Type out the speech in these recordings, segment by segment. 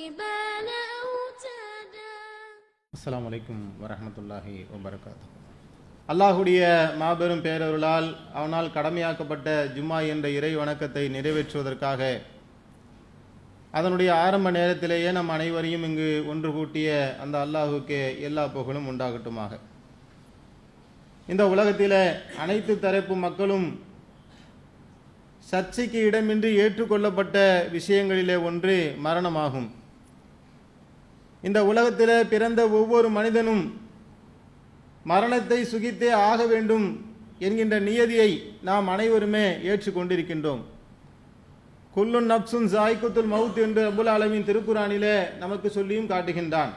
والجبال أوتادا அஸ்ஸலாமு அலைக்கும் வரஹ்மத்துல்லாஹி வபரகாத்து அல்லாஹுடைய மாபெரும் பேரருளால் அவனால் கடமையாக்கப்பட்ட ஜும்மா என்ற இறை வணக்கத்தை நிறைவேற்றுவதற்காக அதனுடைய ஆரம்ப நேரத்திலேயே நம் அனைவரையும் இங்கு ஒன்று கூட்டிய அந்த அல்லாஹுக்கு எல்லா புகழும் உண்டாகட்டுமாக இந்த உலகத்தில் அனைத்து தரப்பு மக்களும் சர்ச்சைக்கு இடமின்றி ஏற்றுக்கொள்ளப்பட்ட விஷயங்களிலே ஒன்று மரணமாகும் இந்த உலகத்தில் பிறந்த ஒவ்வொரு மனிதனும் மரணத்தை சுகித்தே ஆக வேண்டும் என்கின்ற நியதியை நாம் அனைவருமே ஏற்றுக்கொண்டிருக்கின்றோம். குல்லுன் நப்சுன் சாய்குத்துல் மவுத் என்று அபுல் ஆலமின் திருக்குறானிலே நமக்கு சொல்லியும் காட்டுகின்றான்.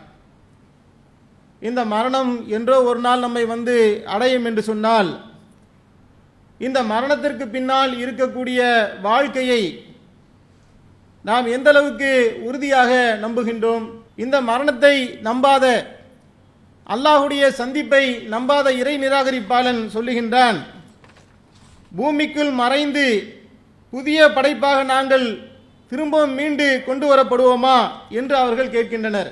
இந்த மரணம் என்றோ ஒரு நாள் நம்மை வந்து அடையும் என்று சொன்னால் இந்த மரணத்திற்கு பின்னால் இருக்கக்கூடிய வாழ்க்கையை நாம் எந்த அளவுக்கு உறுதியாக நம்புகின்றோம்? இந்த மரணத்தை நம்பாத அல்லாஹுடைய சந்திப்பை நம்பாத இறை நிராகரிப்பாளன் சொல்லுகின்றான் பூமிக்குள் மறைந்து புதிய படைப்பாக நாங்கள் திரும்பவும் மீண்டு கொண்டு வரப்படுவோமா என்று அவர்கள் கேட்கின்றனர்.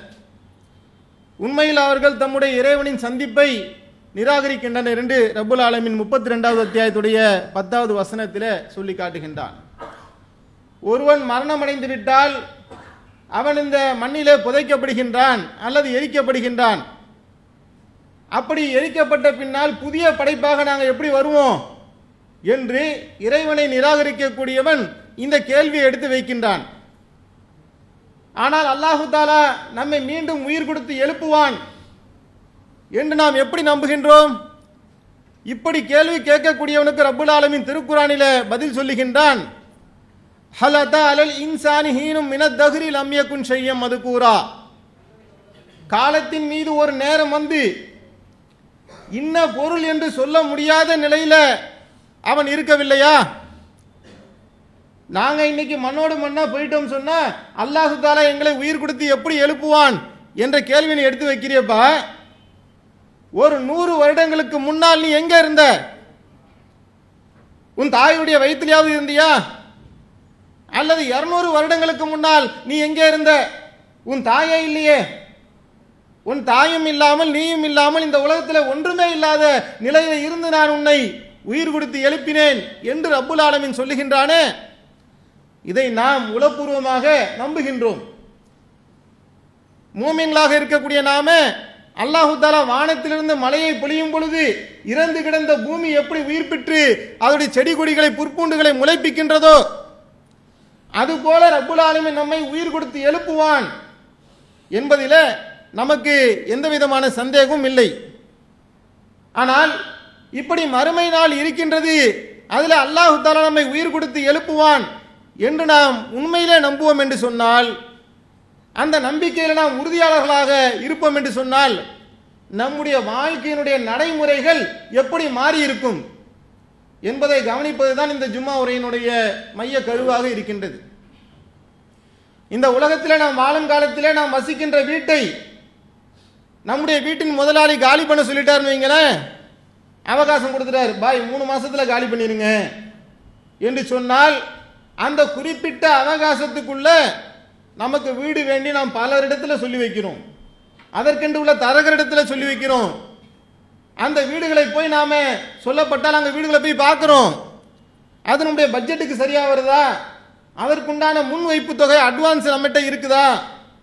உண்மையில் அவர்கள் தம்முடைய இறைவனின் சந்திப்பை நிராகரிக்கின்றனர் என்று ரபுல் ஆலமின் முப்பத்தி ரெண்டாவது அத்தியாயத்துடைய பத்தாவது வசனத்தில் சொல்லி காட்டுகின்றான் ஒருவன் மரணமடைந்து விட்டால் அவன் இந்த மண்ணிலே புதைக்கப்படுகின்றான் அல்லது எரிக்கப்படுகின்றான். அப்படி எரிக்கப்பட்ட பின்னால் புதிய படைப்பாக நாங்கள் எப்படி வருவோம்? என்று இறைவனை நிராகரிக்கக்கூடியவன் இந்த கேள்வியை எடுத்து வைக்கின்றான். ஆனால் அல்லாஹு தாலா நம்மை மீண்டும் உயிர் கொடுத்து எழுப்புவான் என்று நாம் எப்படி நம்புகின்றோம்? இப்படி கேள்வி கேட்கக்கூடியவனுக்கு ரப்புல் ஆலமின் திருக்குறானில பதில் சொல்லுகின்றான். ஹலதா அலல் இன்சானி ஹீனும் மினத்தகுரி லம்யக்குன் செய்யம் மது கூறா. காலத்தின் மீது ஒரு நேரம் வந்து இன்ன பொருள் என்று சொல்ல முடியாத நிலையில அவன் இருக்கவில்லையா? நாங்க இன்னைக்கு மண்ணோடு மண்ணா போயிட்டோம் சொன்னா அல்லாஹு தாலா எங்களை உயிர் கொடுத்து எப்படி எழுப்புவான் என்ற கேள்வியை எடுத்து வைக்கிறியப்பா? ஒரு நூறு வருடங்களுக்கு முன்னால் நீ எங்க இருந்த? உன் தாயுடைய வயிற்றுலையாவது இருந்தியா? அல்லது இருநூறு வருடங்களுக்கு முன்னால் நீ எங்கே இருந்த? உன் தாயே இல்லையே. உன் தாயும் இல்லாமல் நீயும் இல்லாமல் இந்த உலகத்தில் ஒன்றுமே இல்லாத நிலையில் இருந்து நான் உன்னை உயிர் கொடுத்து எழுப்பினேன் என்று ரப்புல் ஆலமின் சொல்லுகின்றானே. இதை நாம் உளப்பூர்வமாக நம்புகின்றோம். மூமின்களாக இருக்கக்கூடிய நாம அல்லாஹு தாலா வானத்திலிருந்து மலையை பொழியும் பொழுது இறந்து கிடந்த பூமி எப்படி உயிர் பெற்று அதனுடைய செடி கொடிகளை புற்பூண்டுகளை முளைப்பிக்கின்றதோ அதுபோல ரப்புல் நம்மை உயிர் கொடுத்து எழுப்புவான் என்பதில் நமக்கு எந்த விதமான சந்தேகமும் இல்லை. ஆனால் இப்படி மறுமை நாள் இருக்கின்றது அதில் அல்லாஹு தாலா நம்மை உயிர் கொடுத்து எழுப்புவான் என்று நாம் உண்மையிலே நம்புவோம் என்று சொன்னால் அந்த நம்பிக்கையில் நாம் உறுதியாளர்களாக இருப்போம் என்று சொன்னால் நம்முடைய வாழ்க்கையினுடைய நடைமுறைகள் எப்படி மாறி இருக்கும் என்பதை கவனிப்பதுதான் இந்த ஜும்மா உரையினுடைய மைய கருவாக இருக்கின்றது. இந்த உலகத்தில் நாம் வாழும் காலத்திலே நாம் வசிக்கின்ற வீட்டை நம்முடைய வீட்டின் முதலாளி காலி பண்ண சொல்லிட்டாருன்னு வைங்களேன். அவகாசம் கொடுத்துட்டார். பாய் மூணு மாசத்துல காலி பண்ணிருங்க என்று சொன்னால் அந்த குறிப்பிட்ட அவகாசத்துக்குள்ள நமக்கு வீடு வேண்டி நாம் பலரிடத்தில் சொல்லி வைக்கிறோம். அதற்கென்று உள்ள தரகரிடத்தில் சொல்லி வைக்கிறோம். அந்த வீடுகளை போய் நாம சொல்லப்பட்டால் அந்த வீடுகளை போய் பார்க்குறோம். அது நம்முடைய பட்ஜெட்டுக்கு சரியாக வருதா? அதற்குண்டான முன் வைப்பு தொகை அட்வான்ஸ் நம்மகிட்ட இருக்குதா?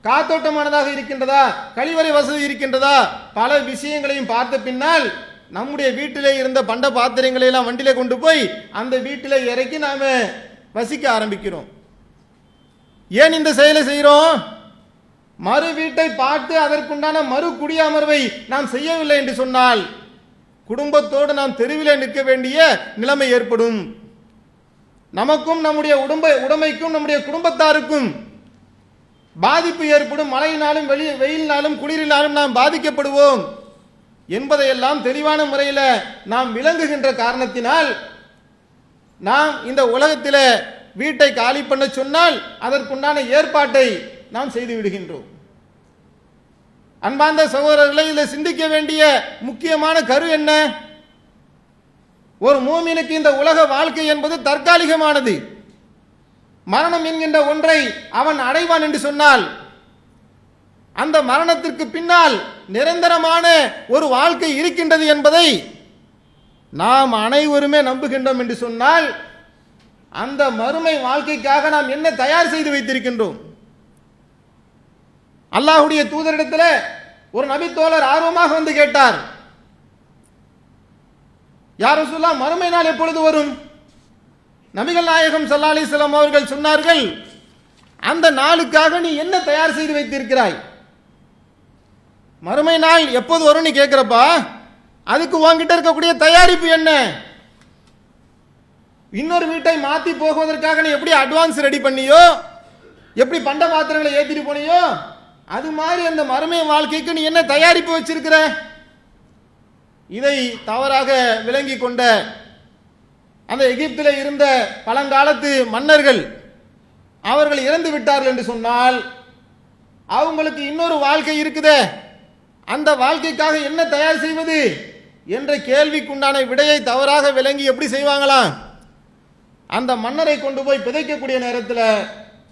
காத்தோட்டமானதாக இருக்கின்றதா? கழிவறை வசதி இருக்கின்றதா? பல விஷயங்களையும் பார்த்த பின்னால் நம்முடைய வீட்டிலே இருந்த பண்ட பாத்திரங்களை எல்லாம் வண்டியில கொண்டு போய் அந்த வீட்டில் இறக்கி நாம் வசிக்க ஆரம்பிக்கிறோம். ஏன் இந்த செயலை செய்கிறோம்? மறு வீட்டை பார்த்து அதற்குண்டான மறு குடியமர்வை நாம் செய்யவில்லை என்று சொன்னால் குடும்பத்தோடு நாம் தெருவிலே நிற்க வேண்டிய நிலைமை ஏற்படும். நமக்கும் நம்முடைய உடம்பை உடமைக்கும் நம்முடைய குடும்பத்தாருக்கும் பாதிப்பு ஏற்படும். மழையினாலும் வெளி வெயிலினாலும் குளிரினாலும் நாம் பாதிக்கப்படுவோம். என்பதையெல்லாம் தெளிவான முறையில் நாம் விளங்குகின்ற காரணத்தினால் நாம் இந்த உலகத்தில் வீட்டை காலி பண்ண சொன்னால் அதற்குண்டான ஏற்பாட்டை நாம் செய்து விடுகின்றோம். அன்பார்ந்த சகோதரர்களை இதில் சிந்திக்க வேண்டிய முக்கியமான கரு என்ன? ஒரு மூமினுக்கு இந்த உலக வாழ்க்கை என்பது தற்காலிகமானது. மரணம் என்கின்ற ஒன்றை அவன் அடைவான் என்று சொன்னால் அந்த மரணத்திற்கு பின்னால் நிரந்தரமான ஒரு வாழ்க்கை இருக்கின்றது என்பதை நாம் அனைவருமே நம்புகின்றோம் என்று சொன்னால் அந்த மறுமை வாழ்க்கைக்காக நாம் என்ன தயார் செய்து வைத்திருக்கின்றோம்? அல்லாஹுடைய தூதரிடத்தில் ஒரு நபித்தோழர் ஆர்வமாக வந்து கேட்டார். யார் சொல்லா மறுமை நாள் எப்பொழுது வரும்? நபிகள் நாயகம் ஸல்லல்லாஹு அலைஹி அவர்கள் சொன்னார்கள் அந்த நாளுக்காக நீ என்ன தயார் செய்து வைத்திருக்கிறாய்? மறுமை நாள் எப்போது வரும் நீ கேட்கிறப்பா அதுக்கு உன்கிட்ட இருக்கக்கூடிய தயாரிப்பு என்ன? இன்னொரு வீட்டை மாற்றி போகுவதற்காக நீ எப்படி அட்வான்ஸ் ரெடி பண்ணியோ எப்படி பண்ட பாத்திரங்களை ஏற்றிட்டு போனியோ அது மாதிரி அந்த மறுமை வாழ்க்கைக்கு நீ என்ன தயாரிப்பு வச்சிருக்கிற? இதை தவறாக விளங்கி கொண்ட அந்த எகிப்தில் இருந்த பழங்காலத்து மன்னர்கள் அவர்கள் இறந்து விட்டார்கள் என்று சொன்னால் அவங்களுக்கு இன்னொரு வாழ்க்கை இருக்குதே. அந்த வாழ்க்கைக்காக என்ன தயார் செய்வது? என்ற கேள்விக்குண்டான விடையை தவறாக விளங்கி எப்படி செய்வாங்களாம் அந்த மன்னரை கொண்டு போய் பிதைக்கக்கூடிய நேரத்தில்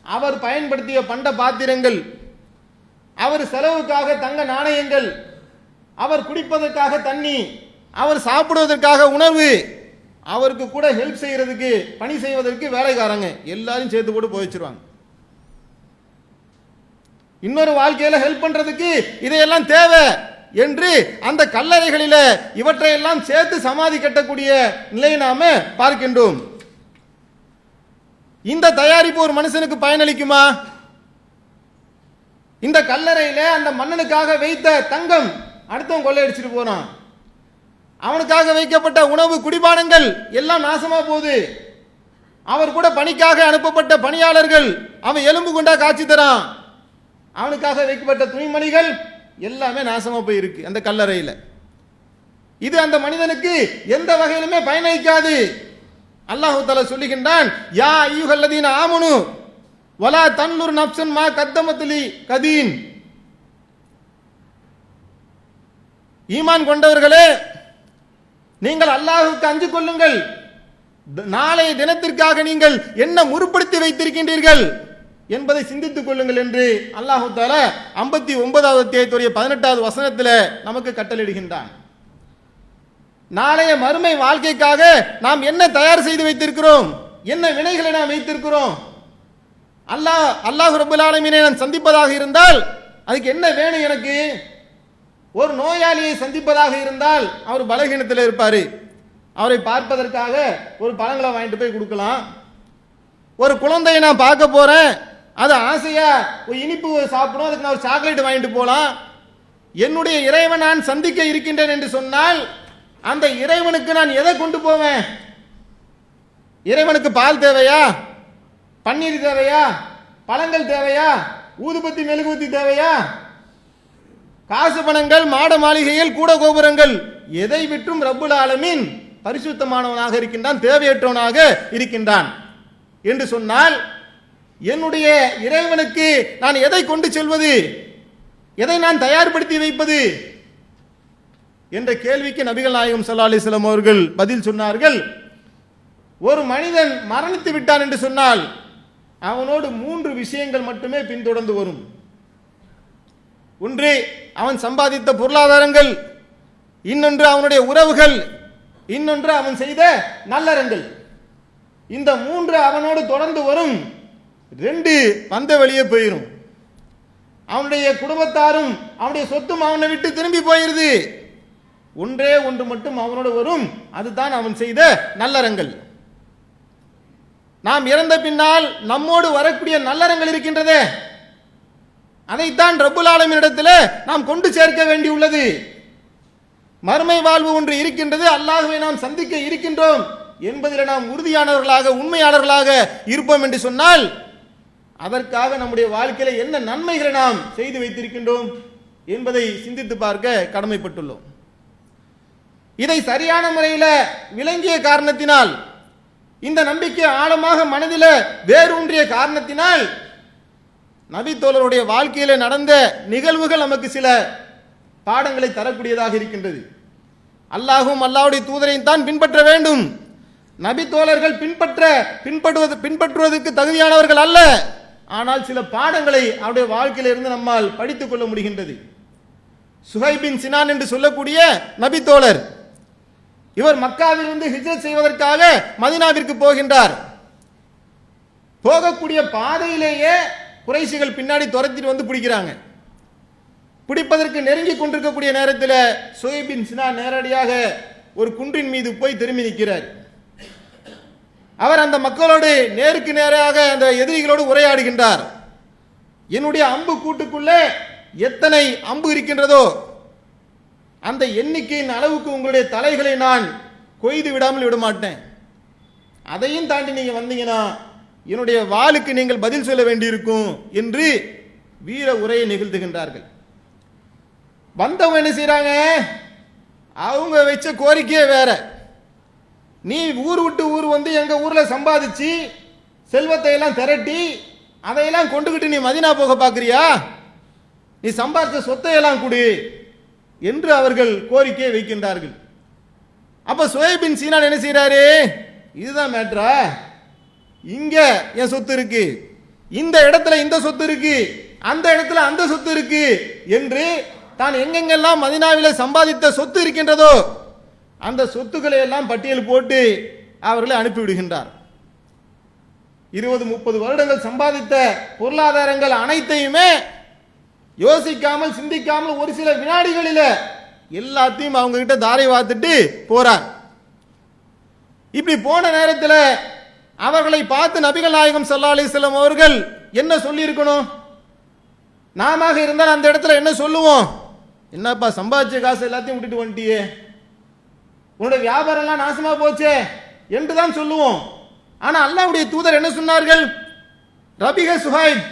அவர் பயன்படுத்திய பண்ட பாத்திரங்கள் அவர் செலவுக்காக தங்க நாணயங்கள் அவர் குடிப்பதற்காக தண்ணி அவர் சாப்பிடுவதற்காக உணவு அவருக்கு கூட ஹெல்ப் செய்யறதுக்கு பணி செய்வதற்கு வேலைக்காரங்க எல்லாரும் சேர்த்து போட்டு போய் வச்சிருவாங்க. இன்னொரு வாழ்க்கையில ஹெல்ப் பண்றதுக்கு இதையெல்லாம் தேவை என்று அந்த கல்லறைகளில இவற்றையெல்லாம் சேர்த்து சமாதி கட்டக்கூடிய நிலையை நாம பார்க்கின்றோம். இந்த தயாரிப்பு ஒரு மனுஷனுக்கு பயனளிக்குமா? இந்த கல்லறையில அந்த மன்னனுக்காக வைத்த தங்கம் அடுத்தவன் கொள்ளையடிச்சிட்டு போறான். அவனுக்காக வைக்கப்பட்ட உணவு குடிபானங்கள் எல்லாம் நாசமா போகுது. அவர் கூட பணிக்காக அனுப்பப்பட்ட பணியாளர்கள் அவன் எலும்பு கொண்டா காட்சி தரான். அவனுக்காக வைக்கப்பட்ட துணிமணிகள் எல்லாமே நாசமா போயிருக்கு அந்த கல்லறையில். இது அந்த மனிதனுக்கு எந்த வகையிலுமே பயனளிக்காது. அல்லாஹு தலா சொல்லுகின்றான் யா ஐயுகல்லதீன ஆமனு வலா தன்னுர் நப்சன் மா கத்தமத்துலி கதீன். ஈமான் கொண்டவர்களே நீங்கள் அல்லாஹுக்கு அஞ்சு கொள்ளுங்கள். நாளைய தினத்திற்காக நீங்கள் என்ன முற்படுத்தி வைத்திருக்கின்றீர்கள் என்பதை சிந்தித்துக் கொள்ளுங்கள் என்று அல்லாஹு தால ஐம்பத்தி ஒன்பதாவது தேதியுடைய பதினெட்டாவது வசனத்தில் நமக்கு கட்டளிடுகின்றான் நாளைய மறுமை வாழ்க்கைக்காக நாம் என்ன தயார் செய்து வைத்திருக்கிறோம்? என்ன வினைகளை நாம் வைத்திருக்கிறோம்? அல்லாஹ் அல்லாஹ் ரபுல்லாலமீனை நான் சந்திப்பதாக இருந்தால் அதுக்கு என்ன வேணும் எனக்கு? ஒரு நோயாளியை சந்திப்பதாக இருந்தால் அவர் பலகீனத்தில் இருப்பார். அவரை பார்ப்பதற்காக ஒரு பழங்களை வாங்கிட்டு போய் கொடுக்கலாம். ஒரு குழந்தையை நான் பார்க்க போகிறேன் அது ஆசையாக ஒரு இனிப்பு சாப்பிடும் அதுக்கு நான் ஒரு சாக்லேட் வாங்கிட்டு போகலாம். என்னுடைய இறைவன் நான் சந்திக்க இருக்கின்றேன் என்று சொன்னால் அந்த இறைவனுக்கு நான் எதை கொண்டு போவேன்? இறைவனுக்கு பால் தேவையா? பன்னீர் தேவையா? பழங்கள் தேவையா? ஊதுபத்தி மெழுகுபத்தி தேவையா? காசு பணங்கள் மாட மாளிகைகள் கூட கோபுரங்கள். எதை விற்றும் ரப்புல் ஆலமின் பரிசுத்தமானவனாக இருக்கின்றான் தேவையற்றவனாக இருக்கின்றான். என்று சொன்னால் என்னுடைய இறைவனுக்கு நான் எதை கொண்டு செல்வது? எதை நான் தயார்படுத்தி வைப்பது? என்ற கேள்விக்கு நபிகள் நாயகம் ஸல்லல்லாஹு அலைஹி அவர்கள் பதில் சொன்னார்கள். ஒரு மனிதன் மரணித்து விட்டான் என்று சொன்னால் அவனோடு மூன்று விஷயங்கள் மட்டுமே பின்தொடர்ந்து வரும். ஒன்று அவன் சம்பாதித்த பொருளாதாரங்கள். இன்னொன்று அவனுடைய உறவுகள். இன்னொன்று அவன் செய்த நல்லறங்கள். இந்த மூன்று அவனோடு தொடர்ந்து வரும். ரெண்டு வந்த வெளியே போயிடும் அவனுடைய குடும்பத்தாரும் அவனுடைய சொத்தும் அவனை விட்டு திரும்பி போயிருது. ஒன்றே ஒன்று மட்டும் அவனோடு வரும். அதுதான் அவன் செய்த நல்லறங்கள். நாம் இறந்த பின்னால் நம்மோடு வரக்கூடிய நல்லறங்கள் இருக்கின்றதே. அதைத்தான் ரப்புல் ஆலமினிடத்தில் நாம் கொண்டு சேர்க்க வேண்டியுள்ளது மறுமை வாழ்வு ஒன்று இருக்கின்றது அல்லாஹுவை நாம் சந்திக்க இருக்கின்றோம் என்பதில் நாம் உறுதியானவர்களாக உண்மையாளர்களாக இருப்போம் என்று சொன்னால் அதற்காக நம்முடைய வாழ்க்கையில் என்ன நன்மைகளை நாம் செய்து வைத்திருக்கின்றோம் என்பதை சிந்தித்து பார்க்க கடமைப்பட்டுள்ளோம். இதை சரியான முறையில் விளங்கிய காரணத்தினால் இந்த நம்பிக்கை ஆழமாக மனதில் வேரூன்றிய காரணத்தினால் நபி தோழருடைய நடந்த நிகழ்வுகள் நமக்கு சில பாடங்களை தரக்கூடியதாக இருக்கின்றது. அல்லாஹும் அல்லாவுடைய தூதரையும் தான் பின்பற்ற வேண்டும். நபி தோழர்கள் பின்பற்ற பின்பற்றுவது பின்பற்றுவதற்கு தகுதியானவர்கள் அல்ல. ஆனால் சில பாடங்களை அவருடைய வாழ்க்கையிலிருந்து நம்மால் படித்துக் கொள்ள முடிகின்றது. சுஹைபின் சினான் என்று சொல்லக்கூடிய நபித்தோழர் இவர் மக்காவிலிருந்து ஹிஜ்ரத் செய்வதற்காக மதினாவிற்கு போகின்றார். போகக்கூடிய பாதையிலேயே குறைசிகள் பின்னாடி துரத்திட்டு வந்து பிடிக்கிறாங்க. பிடிப்பதற்கு நெருங்கி கொண்டிருக்கக்கூடிய நேரத்தில் சுயபின் சினா நேரடியாக ஒரு குன்றின் மீது போய் திரும்பி நிற்கிறார். அவர் அந்த மக்களோடு நேருக்கு நேராக அந்த எதிரிகளோடு உரையாடுகின்றார். என்னுடைய அம்பு கூட்டுக்குள்ளே எத்தனை அம்பு இருக்கின்றதோ அந்த எண்ணிக்கையின் அளவுக்கு உங்களுடைய தலைகளை நான் கொய்து விடாமல் விட மாட்டேன் அதையும் தாண்டி நீங்கள் வந்தீங்கன்னா என்னுடைய வாளுக்கு நீங்கள் பதில் சொல்ல வேண்டியிருக்கும் என்று வீர உரையை நிகழ்த்துகின்றார்கள். வந்தவங்க என்ன செய்கிறாங்க அவங்க வச்ச கோரிக்கையே வேற. நீ ஊர் விட்டு ஊர் வந்து எங்கள் ஊரில் சம்பாதிச்சு செல்வத்தை எல்லாம் திரட்டி அதையெல்லாம் கொண்டுக்கிட்டு நீ மதினா போக பார்க்குறியா நீ சம்பாதிச்ச சொத்தையெல்லாம் கொடு. என்று அவர்கள் கோரிக்கையை வைக்கின்றார்கள். அப்ப சுயபின் சீனான் என்ன செய்றாரு? இதுதான் மேட்ரா இங்க என் சொத்து இருக்கு. இந்த இடத்துல இந்த சொத்து இருக்கு. அந்த இடத்துல அந்த சொத்து இருக்கு. என்று தான் எங்கெங்கெல்லாம் மதினாவில் சம்பாதித்த சொத்து இருக்கின்றதோ அந்த சொத்துக்களை எல்லாம் பட்டியல் போட்டு அவர்களை அனுப்பிவிடுகின்றார் இருபது முப்பது வருடங்கள் சம்பாதித்த பொருளாதாரங்கள் அனைத்தையுமே யோசிக்காமல் சிந்திக்காமல் ஒரு சில வினாடிகளில் எல்லாத்தையும் அவங்க கிட்ட தாரை வாத்துட்டு போறார். இப்படி போன நேரத்தில் அவர்களை பார்த்து நபிகள் நாயகம் ஸல்லல்லாஹு அலைஹி அவர்கள் என்ன சொல்லியிருக்கணும்? நாம இருந்தால் அந்த இடத்துல என்ன சொல்லுவோம்? என்னப்பா சம்பாதிச்ச காசு எல்லாத்தையும் விட்டுட்டு வந்துட்டியே. உன்னோட வியாபாரம் எல்லாம் நாசமா போச்சே என்று தான் சொல்லுவோம். ஆனா அல்லாவுடைய தூதர் என்ன சொன்னார்கள்? ரபிக சுஹைப்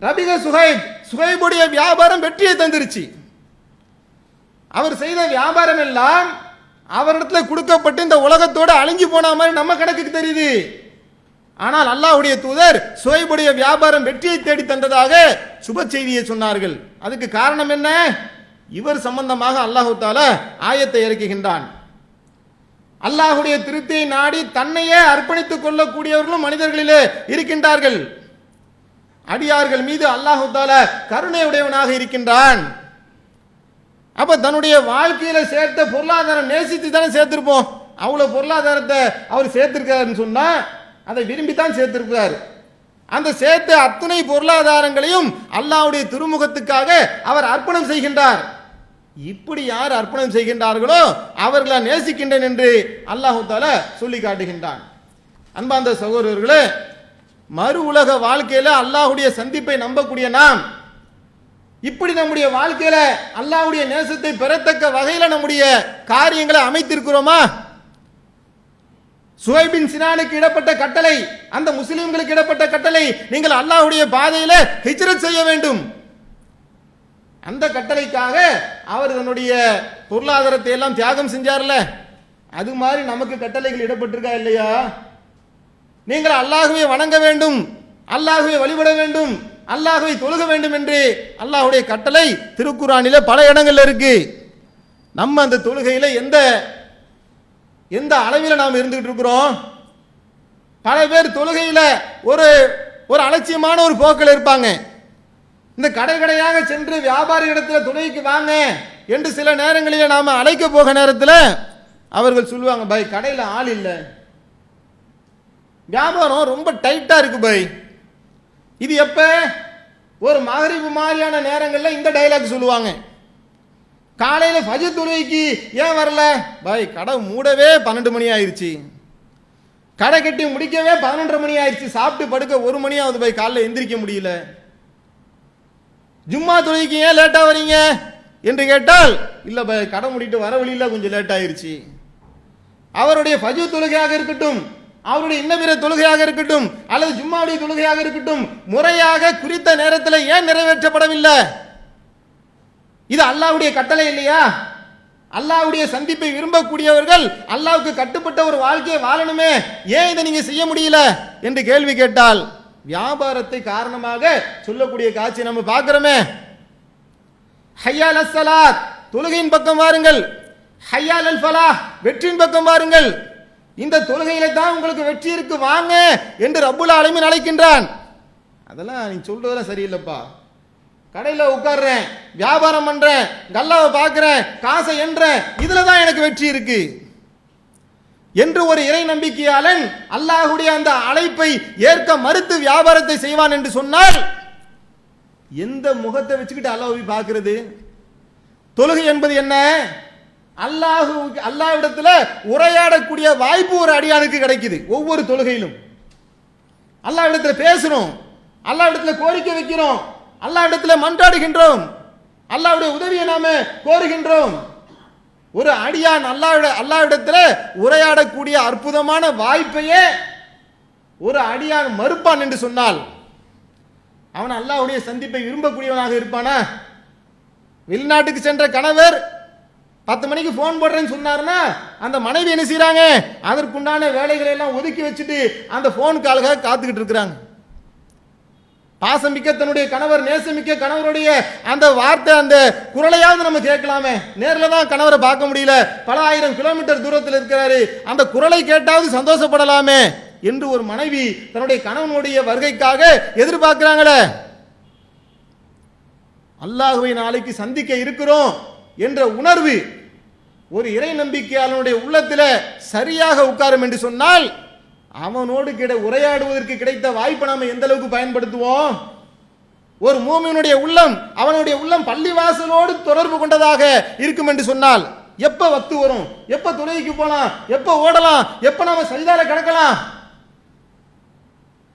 ரபிக சுஹைப் சுவைபுடைய வியாபாரம் வெற்றியை தந்துருச்சு. அவர் செய்த வியாபாரம் எல்லாம் அவரிடத்துல கொடுக்கப்பட்டு இந்த உலகத்தோட அழிஞ்சு போன மாதிரி நம்ம கணக்குக்கு தெரியுது. ஆனால் அல்லாஹுடைய தூதர் சுவைபுடைய வியாபாரம் வெற்றியை தேடி தந்ததாக சுப செய்தியை சொன்னார்கள். அதுக்கு காரணம் என்ன? இவர் சம்பந்தமாக அல்லாஹு தால ஆயத்தை இறக்குகின்றான். அல்லாஹுடைய திருப்தியை நாடி தன்னையே அர்ப்பணித்துக் கொள்ளக்கூடியவர்களும் மனிதர்களிலே இருக்கின்றார்கள். அடியார்கள் மீது அல்லாஹு கருணை கருணையுடையவனாக இருக்கின்றான். அப்ப தன்னுடைய வாழ்க்கையில சேர்த்த பொருளாதாரம் நேசித்து தானே சேர்த்திருப்போம். அவ்வளவு பொருளாதாரத்தை அவர் சேர்த்திருக்காருன்னு சொன்னா அதை விரும்பித்தான் சேர்த்திருக்கிறார். அந்த சேர்த்த அத்துணை பொருளாதாரங்களையும் அல்லாவுடைய திருமுகத்துக்காக அவர் அர்ப்பணம் செய்கின்றார். இப்படி யார் அர்ப்பணம் செய்கின்றார்களோ அவர்களை நேசிக்கின்றேன் என்று அல்லாஹு தால சொல்லி காட்டுகின்றான் அன்பாந்த சகோதரர்களே மறு உலக வாழ்க்கையில் அல்லாஹுடைய சந்திப்பை நம்பக்கூடிய நாம் இப்படி நம்முடைய வாழ்க்கையில் அல்லாஹுடைய நேசத்தை பெறத்தக்க வகையில் நம்முடைய காரியங்களை அமைத்திருக்கிறோமா? சுவைபின் சினானுக்கு இடப்பட்ட கட்டளை அந்த முஸ்லிம்களுக்கு இடப்பட்ட கட்டளை நீங்கள் அல்லாஹுடைய பாதையில் ஹிஜ்ரத் செய்ய வேண்டும். அந்த கட்டளைக்காக அவர் தன்னுடைய பொருளாதாரத்தை எல்லாம் தியாகம் செஞ்சார்ல. அது மாதிரி நமக்கு கட்டளைகள் இடப்பட்டிருக்கா இல்லையா? நீங்கள் அல்லாஹுவை வணங்க வேண்டும் அல்லாஹுவை வழிபட வேண்டும் அல்லாஹுவை தொழுக வேண்டும் என்று அல்லாஹ்வுடைய கட்டளை திருக்குறானில பல இடங்கள்ல இருக்கு. நம்ம அந்த தொழுகையில் எந்த எந்த அளவில் நாம் இருந்துகிட்டு இருக்கிறோம்? பல பேர் தொழுகையில் ஒரு ஒரு அலட்சியமான ஒரு போக்கில் இருப்பாங்க. இந்த கடை கடையாக சென்று வியாபாரி இடத்துல தொழுகைக்கு வாங்க என்று சில நேரங்களில் நாம் அழைக்க போக நேரத்தில் அவர்கள் சொல்லுவாங்க பாய் கடையில் ஆள் இல்லை. வியாபாரம் ரொம்ப டைட்டாக இருக்கு பாய். இது எப்போ? ஒரு மகரிப்பு மாதிரியான நேரங்களில் இந்த டைலாக் சொல்லுவாங்க. காலையில் ஃபஜு துறைக்கு ஏன் வரல? பாய் கடை மூடவே பன்னெண்டு மணி ஆயிடுச்சு கடை கட்டி முடிக்கவே பதினொன்றரை மணி ஆயிடுச்சு சாப்பிட்டு படுக்க ஒரு மணி ஆகுது பாய் காலைல எந்திரிக்க முடியல. ஜும்மா துறைக்கு ஏன் லேட்டாக வரீங்க? என்று கேட்டால் இல்லை பாய் கடை முடிட்டு வர வழியில கொஞ்சம் லேட் ஆயிடுச்சு அவருடைய ஃபஜு தொழுகையாக இருக்கட்டும். அவருடைய இன்னபிற தொழுகையாக இருக்கட்டும் அல்லது ஜும்மாவுடைய தொழுகையாக இருக்கட்டும் முறையாக குறித்த நேரத்தில் ஏன் நிறைவேற்றப்படவில்லை? இது அல்லாஹ்வுடைய கட்டளை இல்லையா? அல்லாவுடைய சந்திப்பை விரும்பக்கூடியவர்கள் அல்லாவுக்கு கட்டுப்பட்ட ஒரு வாழ்க்கையை வாழணுமே ஏன் இதை நீங்க செய்ய முடியல? என்று கேள்வி கேட்டால் வியாபாரத்தை காரணமாக சொல்லக்கூடிய காட்சி நம்ம பார்க்கிறோமே. ஹையால் அஸ்ஸலாத் தொழுகையின் பக்கம் வாருங்கள். ஹையால் அல் வெற்றியின் பக்கம் வாருங்கள். இந்த தொழுகையில தான் உங்களுக்கு வெற்றி இருக்கு வாங்க என்று ரப்புல் அலைமை அழைக்கின்றான். அதெல்லாம் நீ சொல்றதெல்லாம் சரியில்லைப்பா. கடையில் உட்கார்றேன் வியாபாரம் பண்றேன் கல்லாவை பார்க்குறேன் காசை என்றேன் இதில் தான் எனக்கு வெற்றி இருக்கு. என்று ஒரு இறை நம்பிக்கையாளன் அல்லாஹுடைய அந்த அழைப்பை ஏற்க மறுத்து வியாபாரத்தை செய்வான் என்று சொன்னால் எந்த முகத்தை வச்சுக்கிட்டு அல்லாஹ்வை பார்க்கிறது? தொழுகை என்பது என்ன? அல்லாஹு அல்லாவிடத்தில் உரையாடக்கூடிய வாய்ப்பு ஒரு அடியானுக்கு கிடைக்குது ஒவ்வொரு தொழுகையிலும். அல்லாவிடத்தில் பேசுறோம் அல்லாவிடத்தில் கோரிக்கை வைக்கிறோம் அல்லாவிடத்தில் மன்றாடுகின்றோம் அல்லாவுடைய உதவியை நாம கோருகின்றோம். ஒரு அடியான் அல்லாவிட அல்லாவிடத்தில் உரையாடக்கூடிய அற்புதமான வாய்ப்பையே ஒரு அடியான் மறுப்பான் என்று சொன்னால் அவன் அல்லாஹ்வுடைய சந்திப்பை விரும்பக்கூடியவனாக இருப்பானா? வெளிநாட்டுக்கு சென்ற கணவர் பத்து மணிக்கு ஃபோன் போடுறேன்னு சொன்னாருன்னா அந்த மனைவி என்ன செய்கிறாங்க அதற்குண்டான வேலைகளை எல்லாம் ஒதுக்கி வச்சுட்டு அந்த ஃபோன் காலுக்காக காத்துக்கிட்டு இருக்கிறாங்க. பாசமிக்க தன்னுடைய கணவர் நேசமிக்க கணவருடைய அந்த வார்த்தை அந்த குரலையாவது நம்ம கேட்கலாமே. நேரில் தான் கணவரை பார்க்க முடியல. பல ஆயிரம் கிலோமீட்டர் தூரத்தில் இருக்கிறாரு. அந்த குரலை கேட்டாவது சந்தோஷப்படலாமே என்று ஒரு மனைவி தன்னுடைய கணவனுடைய வருகைக்காக எதிர்பார்க்கிறாங்களே. அல்லாஹுவை நாளைக்கு சந்திக்க இருக்கிறோம். என்ற உணர்வு ஒரு இறை நம்பிக்கையாளனுடைய உள்ளத்தில் சரியாக உட்காரும் என்று சொன்னால் அவனோடு கிட உரையாடுவதற்கு கிடைத்த வாய்ப்பை நாம் எந்த அளவுக்கு பயன்படுத்துவோம்? ஒரு மூமியனுடைய உள்ளம் அவனுடைய உள்ளம் பள்ளிவாசலோடு தொடர்பு கொண்டதாக இருக்கும் என்று சொன்னால் எப்ப வத்து வரும்? எப்ப துணைக்கு போலாம்? எப்ப ஓடலாம்? எப்ப நாம சரிதார கிடக்கலாம்?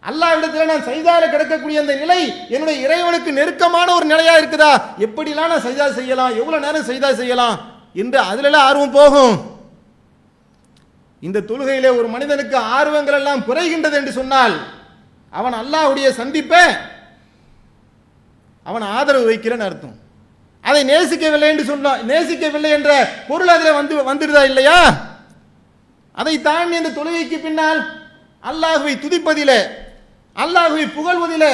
அல்லாவிடத்துல நான் சைதால கிடக்கக்கூடிய அந்த நிலை என்னுடைய இறைவனுக்கு நெருக்கமான ஒரு நிலையா இருக்குதா? எப்படிலாம் நான் சைதா செய்யலாம்? எவ்வளவு நேரம் சைதா செய்யலாம்? என்று அதுல ஆர்வம் போகும். இந்த தொழுகையிலே ஒரு மனிதனுக்கு ஆர்வங்கள் எல்லாம் குறைகின்றது என்று சொன்னால் அவன் அல்லாஹ்வுடைய சந்திப்பை அவன் ஆதரவு வைக்கிறேன்னு அர்த்தம். அதை நேசிக்கவில்லை என்று சொன்னான் நேசிக்கவில்லை என்ற பொருள் அதில் வந்து வந்துடுதா இல்லையா? அதை தாண்டி இந்த தொழுகைக்கு பின்னால் அல்லாஹுவை துதிப்பதிலே அல்லாஹுவை புகழ்வதிலே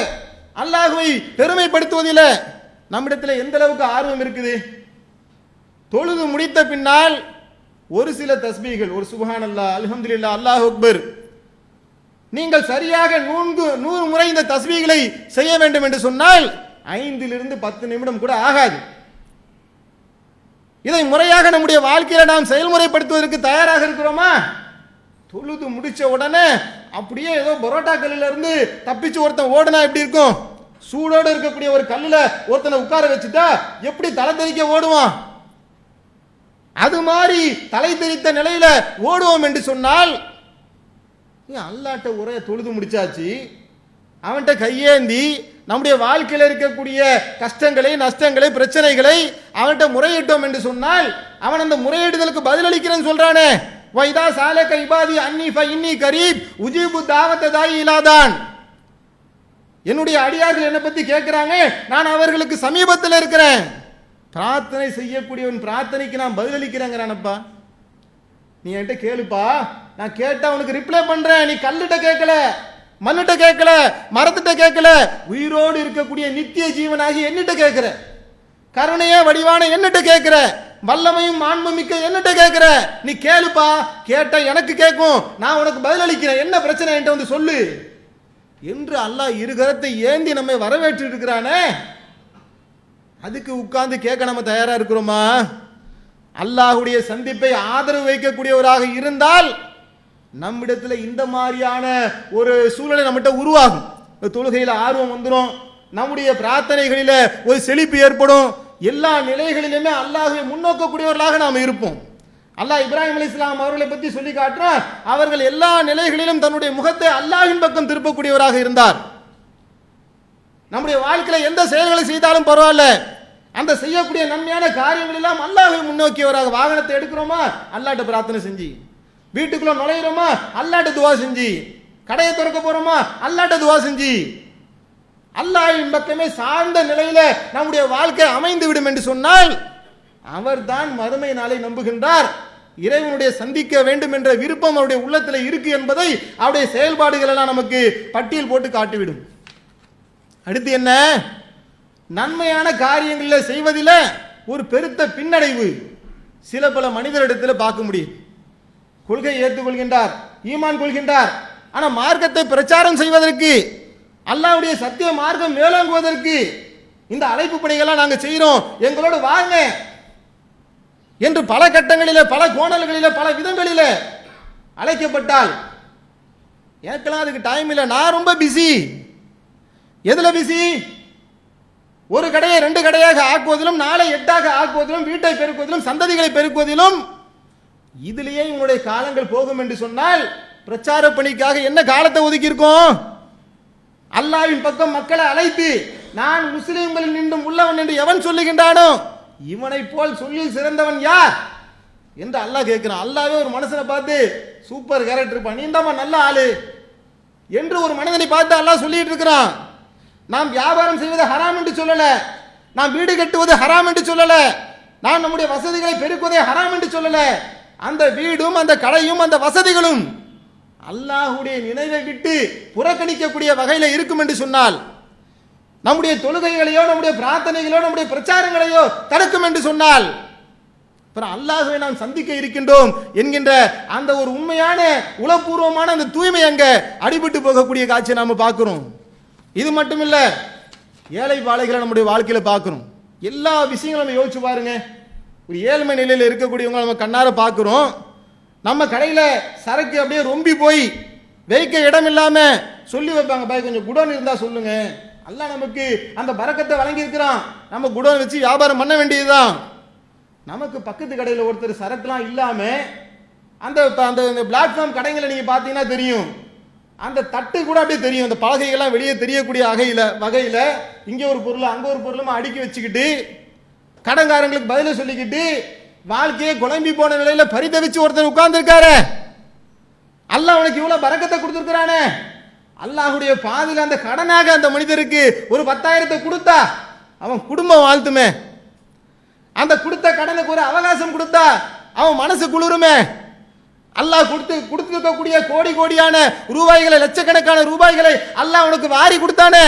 அல்லாஹுவை பெருமைப்படுத்துவதிலே நம்மிடத்தில் எந்த அளவுக்கு ஆர்வம் இருக்குது? தொழுது முடித்த பின்னால் ஒரு சில தஸ்பீகள் ஒரு சுபஹான் அல்லா அல்ஹம்துலில்லா அல்லாஹ் அக்பர். நீங்கள் சரியாக நூன்கு நூறு முறை இந்த தஸ்பீகளை செய்ய வேண்டும் என்று சொன்னால் ஐந்திலிருந்து பத்து நிமிடம் கூட ஆகாது. இதை முறையாக நம்முடைய வாழ்க்கையில நாம் செயல்முறைப்படுத்துவதற்கு தயாராக இருக்கிறோமா? தொழுது முடிச்ச உடனே அப்படியே ஏதோ பரோட்டா கல்லுல இருந்து தப்பிச்சு ஒருத்தன் ஓடுனா எப்படி இருக்கும்? சூடோடு இருக்கக்கூடிய ஒரு கல்லில் ஒருத்தனை உட்கார வச்சுட்டா எப்படி தலை தெறிக்க ஓடுவான்? அது மாதிரி தலை தெரித்த நிலையில ஓடுவோம் என்று சொன்னால் ஏன் அல்லாட்ட உரையை தொழுது முடிச்சாச்சு. அவன்கிட்ட கையேந்தி நம்முடைய வாழ்க்கையில் இருக்கக்கூடிய கஷ்டங்களை நஷ்டங்களை பிரச்சனைகளை அவன்கிட்ட முறையிட்டோம் என்று சொன்னால் அவன் அந்த முறையிடுதலுக்கு பதிலளிக்கிறேன்னு சொல்றானே. வைதா சாலக இபாதி அன்னிஃப இன்னி கரீப் உஜீபு தாவத்த தாய் இலாதான் என்னுடைய அடியார்கள் என்னை பற்றி கேட்குறாங்க? நான் அவர்களுக்கு சமீபத்தில் இருக்கிறேன். பிரார்த்தனை செய்யக்கூடியவன் பிரார்த்தனைக்கு நான் பதிலளிக்கிறேங்கிறானப்பா நீ என்கிட்ட கேளுப்பா. நான் கேட்டால் உனக்கு ரிப்ளை பண்ணுறேன் நீ கல்லுட்ட கேட்கல மண்ணிட்ட கேட்கல மரத்திட்ட கேட்கல உயிரோடு இருக்கக்கூடிய நித்திய ஜீவனாகி என்னிட்ட கேட்குற. கருணையே வடிவான என்னிட்ட கேட்குற. வல்லமையும் மாண்புமிக்க என்னட்ட கேட்குற நீ கேளுப்பா. கேட்ட எனக்கு கேட்கும் நான் உனக்கு பதிலளிக்கிறேன் என்ன பிரச்சனை? என்கிட்ட வந்து சொல்லு. என்று அல்லாஹ் இருகரத்தை ஏந்தி நம்மை வரவேற்று இருக்கிறானே. அதுக்கு உட்கார்ந்து கேட்க நம்ம தயாரா இருக்கிறோமா? அல்லாஹுடைய சந்திப்பை ஆதரவு வைக்கக்கூடியவராக இருந்தால் நம்மிடத்தில் இந்த மாதிரியான ஒரு சூழ்நிலை நம்மகிட்ட உருவாகும். தொழுகையில் ஆர்வம் வந்துடும் நம்முடைய பிரார்த்தனைகளில் ஒரு செழிப்பு ஏற்படும். எல்லா நிலைகளிலுமே அல்லாஹ்வை முன்னோக்கக்கூடியவர்களாக நாம் இருப்போம். அல்லாஹ் இப்ராஹிம் அலைஹிஸ்ஸலாம் அவர்களை பற்றி சொல்லி காட்டுறான் அவர்கள் எல்லா நிலைகளிலும் தன்னுடைய முகத்தை அல்லாஹின் பக்கம் திருப்பக்கூடியவராக இருந்தார். நம்முடைய வாழ்க்கையில எந்த செயல்களை செய்தாலும் பரவாயில்ல. அந்த செய்யக்கூடிய நன்மையான காரியங்கள் எல்லாம் அல்லாஹை முன்னோக்கியவராக வாகனத்தை எடுக்கிறோமா? அல்லாட்ட பிரார்த்தனை செஞ்சு. வீட்டுக்குள்ள நுழையிறோமா? அல்லாட்ட துவா செஞ்சு. கடையை திறக்க போறோமா? அல்லாட்ட துவா செஞ்சு. அல்லாஹின் பக்கமே சார்ந்த நிலையில நம்முடைய வாழ்க்கை அமைந்து விடும் என்று சொன்னால் அவர்தான் மறுமை நாளை நம்புகின்றார். இறைவனுடைய சந்திக்க வேண்டும் என்ற விருப்பம் அவருடைய உள்ளத்தில் இருக்கு என்பதை அவருடைய செயல்பாடுகள் எல்லாம் நமக்கு பட்டியல் போட்டு காட்டிவிடும். அடுத்து என்ன? நன்மையான காரியங்களில் செய்வதில் ஒரு பெருத்த பின்னடைவு சில பல மனிதரிடத்தில் பார்க்க முடியும். கொள்கை ஏற்றுக்கொள்கின்றார் ஈமான் கொள்கின்றார். ஆனால் மார்க்கத்தை பிரச்சாரம் செய்வதற்கு அல்லாவுடைய சத்திய மார்க்கம் மேலோங்குவதற்கு இந்த அழைப்பு பணிகள்லாம் நாங்கள் செய்கிறோம் எங்களோடு வாங்க. என்று பல கட்டங்களில் பல கோணல்களில் பல விதங்களில் அழைக்கப்பட்டால் எனக்கெல்லாம் அதுக்கு டைம் இல்லை. நான் ரொம்ப பிஸி எதுல பிஸி ஒரு கடையை ரெண்டு கடையாக ஆக்குவதிலும் நாளை எட்டாக ஆக்குவதிலும் வீட்டை பெருக்குவதிலும் சந்ததிகளை பெருக்குவதிலும் இதிலேயே உங்களுடைய காலங்கள் போகும் என்று சொன்னால் பிரச்சார பணிக்காக என்ன காலத்தை ஒதுக்கியிருக்கோம்? இருக்கோம் அல்லாவின் பக்கம் மக்களை அழைத்து நான் முஸ்லிம்களில் நின்றும் உள்ளவன் என்று எவன் சொல்லுகின்றானோ இவனை போல் சொல்லில் சிறந்தவன் யார்? என்று அல்லாஹ் கேட்கிறான். அல்லாவே ஒரு மனுஷனை பார்த்து சூப்பர் கேரக்டர் பண்ணிண்டாமா நல்ல ஆளு. என்று ஒரு மனிதனை பார்த்து அல்லாஹ் சொல்லிட்டு இருக்கிறான். நாம் வியாபாரம் செய்வது ஹராம் என்று சொல்லல. நாம் வீடு கட்டுவது ஹராம் என்று சொல்லல. நான் நம்முடைய வசதிகளை பெருக்குவதை ஹராம் என்று சொல்லல. அந்த வீடும் அந்த கடையும் அந்த வசதிகளும் அல்லாஹுடைய நினைவை விட்டு புறக்கணிக்கக்கூடிய வகையில் இருக்கும் என்று சொன்னால் நம்முடைய தொழுகைகளையோ நம்முடைய பிரார்த்தனைகளோ நம்முடைய பிரச்சாரங்களையோ தடுக்கும் என்று சொன்னால் அப்புறம் அல்லாஹுவை நாம் சந்திக்க இருக்கின்றோம் என்கின்ற அந்த ஒரு உண்மையான உளப்பூர்வமான அந்த தூய்மை அங்க அடிபட்டு போகக்கூடிய காட்சியை நாம பார்க்கிறோம். இது மட்டும் இல்ல ஏழை பாலைகளை நம்முடைய வாழ்க்கையில பார்க்கிறோம். எல்லா விஷயங்களும் நம்ம யோசிச்சு பாருங்க. ஒரு ஏழ்மை நிலையில் இருக்கக்கூடியவங்க நம்ம கண்ணார பார்க்கிறோம். நம்ம கடையில் சரக்கு அப்படியே ரொம்பி போய் வைக்க இடம் இல்லாமல் சொல்லி வைப்பாங்க. பாய் கொஞ்சம் குடோன் இருந்தால் சொல்லுங்க. அல்லாஹ் நமக்கு அந்த பறக்கத்தை வழங்கியிருக்கிறான். நம்ம குடோன் வச்சு வியாபாரம் பண்ண வேண்டியதுதான். நமக்கு பக்கத்து கடையில் ஒருத்தர் சரக்குலாம் இல்லாமல் அந்த அந்த இந்த பிளாட்ஃபார்ம் கடைங்களை நீங்கள் பார்த்தீங்கன்னா தெரியும். அந்த தட்டு கூட அப்படியே தெரியும். அந்த பலகைகள்லாம் வெளியே தெரியக்கூடிய வகையில் வகையில் இங்கே ஒரு பொருள் அங்கே ஒரு பொருளும் அடுக்கி வச்சுக்கிட்டு கடன்காரங்களுக்கு பதிலை சொல்லிக்கிட்டு வாழ்க்கையை குழம்பி போன நிலையில பரிதவிச்சு ஒருத்தர் உட்கார்ந்துருக்காரு. அல்லாஹ் உனக்கு இவ்வளவு பறக்கத்தை கொடுத்துருக்கிறானே. அல்லாஹுடைய பாதையில் அந்த கடனாக அந்த மனிதருக்கு ஒரு பத்தாயிரத்தை கொடுத்தா அவன் குடும்பம் வாழ்த்துமே. அந்த கொடுத்த கடனுக்கு ஒரு அவகாசம் கொடுத்தா அவன் மனசு குளிருமே. அல்லாஹ் கொடுத்து கொடுத்துருக்கக்கூடிய கோடி கோடியான ரூபாய்களை லட்சக்கணக்கான ரூபாய்களை அல்லாஹ் உனக்கு வாரி கொடுத்தானே.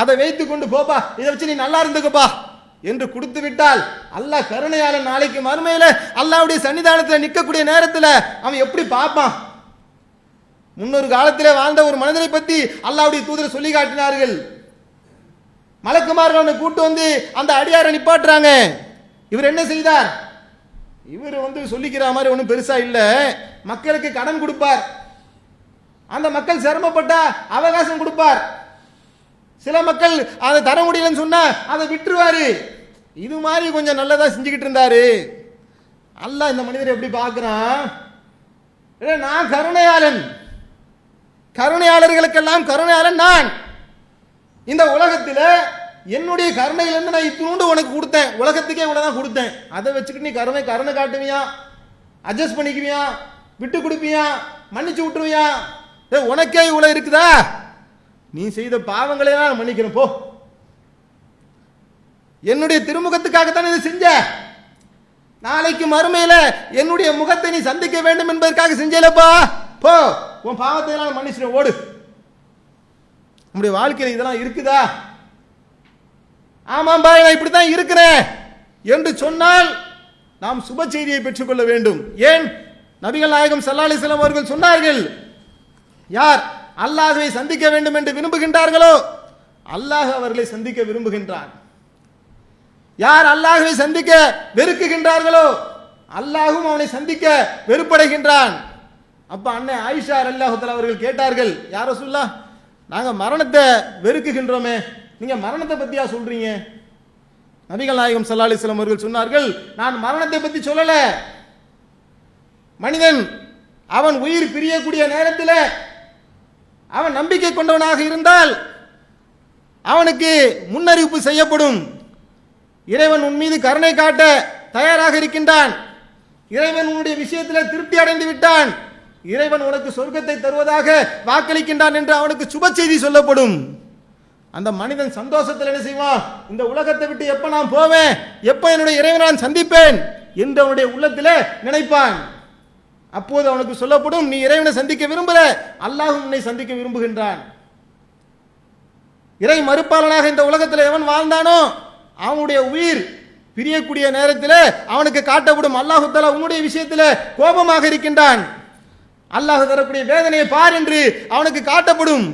அதை வைத்து கொண்டு போப்பா. இதை வச்சு நீ நல்லா இருந்துக்கப்பா. என்று கொடுத்து விட்டால் அல்லாஹ் கருணையால நாளைக்கு மறுமையில அல்லாவுடைய சன்னிதானத்தில் நிற்கக்கூடிய நேரத்தில் அவன் எப்படி பார்ப்பான்? முன்னொரு காலத்தில் வாழ்ந்த ஒரு மனிதனை பத்தி அல்லாவுடைய தூதர் சொல்லி காட்டினார்கள். மலக்குமார்கள் அவனை கூட்டு வந்து அந்த அடியாரை நிப்பாட்டுறாங்க. இவர் என்ன செய்தார்? இவர் வந்து சொல்லிக்கிற மாதிரி ஒன்றும் பெருசா இல்லை. மக்களுக்கு கடன் கொடுப்பார். அந்த மக்கள் சிரமப்பட்டா அவகாசம் கொடுப்பார். சில மக்கள் அதை தர முடியலன்னு சொன்னா அதை விட்டுருவாரு. இது மாதிரி கொஞ்சம் நல்லதா செஞ்சுக்கிட்டு இருந்தாரு. அல்ல இந்த மனிதர் எப்படி பார்க்குறான்? நான் கருணையாளன். கருணையாளர்களுக்கெல்லாம் கருணையாளன் நான். இந்த உலகத்தில் என்னுடைய கருணையிலிருந்து நான் இத்தினூண்டு உனக்கு கொடுத்தேன். உலகத்துக்கே இவ்வளவுதான் கொடுத்தேன். அதை வச்சுக்கிட்டு நீ கருணை கருணை காட்டுவியா? அட்ஜஸ்ட் பண்ணிக்குவியா? விட்டு கொடுப்பியா? மன்னிச்சு விட்டுருவியா? உனக்கே இவ்வளவு இருக்குதா? நீ செய்த பாவங்களையெல்லாம் நான் மன்னிக்கிறேன் போ. என்னுடைய திருமுகத்துக்காகத்தான் இதை செஞ்ச. நாளைக்கு மறுமையில் என்னுடைய முகத்தை நீ சந்திக்க வேண்டும் என்பதற்காக செஞ்சலப்பா. போ உன் பாவத்தை எல்லாம் ஓடு. நம்முடைய வாழ்க்கையில் இதெல்லாம் இருக்குதா? ஆமாம் பாய் நான் இப்படித்தான் இருக்கிறேன். என்று சொன்னால் நாம் சுப செய்தியை பெற்றுக்கொள்ள வேண்டும். ஏன்? நபிகள் நாயகம் ஸல்லல்லாஹு அலைஹி அவர்கள் சொன்னார்கள் யார் அல்லாஹுவை சந்திக்க வேண்டும் என்று விரும்புகின்றார்களோ அல்லாஹ் அவர்களை சந்திக்க விரும்புகின்றான். யார் அல்லாஹுவை சந்திக்க வெறுக்குகின்றார்களோ அல்லாஹும் அவனை சந்திக்க வெறுப்படைகின்றான். அப்ப அண்ணன் ஆயிஷா அல்லாஹுத்தல் அவர்கள் கேட்டார்கள் யார சொல்லா நாங்க மரணத்தை வெறுக்குகின்றோமே நீங்க மரணத்தை பத்தியா சொல்றீங்க? நபிகள் நாயகம் சல்லா அலைஹி அவர்கள் சொன்னார்கள் நான் மரணத்தை பற்றி சொல்லல. மனிதன் அவன் உயிர் பிரியக்கூடிய நேரத்தில் அவன் நம்பிக்கை கொண்டவனாக இருந்தால் அவனுக்கு முன்னறிவிப்பு செய்யப்படும். இறைவன் உன் மீது கருணை காட்ட தயாராக இருக்கின்றான். இறைவன் உன்னுடைய விஷயத்தில் திருப்தி அடைந்து விட்டான். இறைவன் உனக்கு சொர்க்கத்தை தருவதாக வாக்களிக்கின்றான் என்று அவனுக்கு சுப செய்தி சொல்லப்படும். அந்த மனிதன் சந்தோஷத்தில் என்ன செய்வான்? இந்த உலகத்தை விட்டு எப்ப நான் போவேன்? எப்போ என்னுடைய இறைவன் நான் சந்திப்பேன்? என்று அவனுடைய உள்ளத்தில் நினைப்பான். அப்போது அவனுக்கு சொல்லப்படும் நீ இறைவனை சந்திக்க விரும்புற? அல்லாஹும் உன்னை சந்திக்க விரும்புகின்றான். இறை மறுப்பாளனாக இந்த உலகத்தில் எவன் வாழ்ந்தானோ அவனுடைய உயிர் பிரியக்கூடிய நேரத்தில் அவனுக்கு காட்டப்படும் அல்லாஹு உன்னுடைய விஷயத்தில் கோபமாக இருக்கின்றான். அல்லாஹ் தரக்கூடிய வேதனையை பார் என்று அவனுக்கு காட்டப்படும்.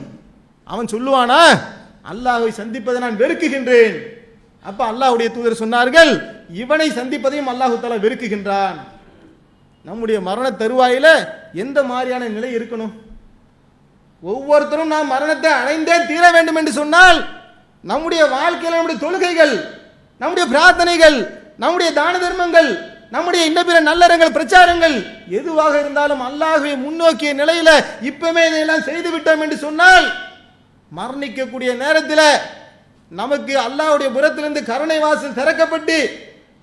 அவன் சொல்லுவானா அல்லாஹை சந்திப்பதை நான் வெறுக்குகின்றேன். அப்ப அல்லாஹுடைய தூதர் சொன்னார்கள் இவனை சந்திப்பதையும் அல்லாஹு வெறுக்குகின்றான். நம்முடைய மரண தருவாயில எந்த மாதிரியான நிலை இருக்கணும்? ஒவ்வொருத்தரும் நாம் மரணத்தை அணைந்தே தீர வேண்டும் என்று சொன்னால் நம்முடைய வாழ்க்கையில் நம்முடைய தொழுகைகள் நம்முடைய பிரார்த்தனைகள் நம்முடைய தான தர்மங்கள் நம்முடைய இன்ன பிற நல்லறங்கள் பிரச்சாரங்கள் எதுவாக இருந்தாலும் அல்லாஹுவை முன்னோக்கிய நிலையில இப்பவே இதையெல்லாம் செய்து விட்டோம் என்று சொன்னால் மரணிக்கக்கூடிய நேரத்தில் நமக்கு அல்லாவுடைய புறத்திலிருந்து கருணை வாசல் திறக்கப்பட்டு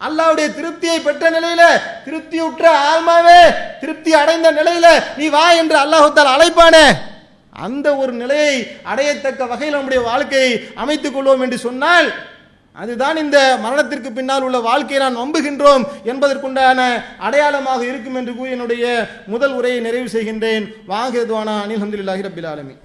அல்லாவுடைய திருப்தியை பெற்ற நிலையில திருப்தியுற்ற ஆன்மாவே திருப்தி அடைந்த நிலையில நீ வா என்று அல்லாஹுத்தால் அழைப்பானே. அந்த ஒரு நிலையை அடையத்தக்க வகையில் நம்முடைய வாழ்க்கையை அமைத்துக் கொள்வோம் என்று சொன்னால் அதுதான் இந்த மரணத்திற்கு பின்னால் உள்ள வாழ்க்கையை நான் நம்புகின்றோம் என்பதற்குண்டான அடையாளமாக இருக்கும் என்று கூறி என்னுடைய முதல் உரையை நிறைவு செய்கின்றேன். வாங்கியதுவானா அனில் அஹமதுல்லாஹி ரபில் ஆலமி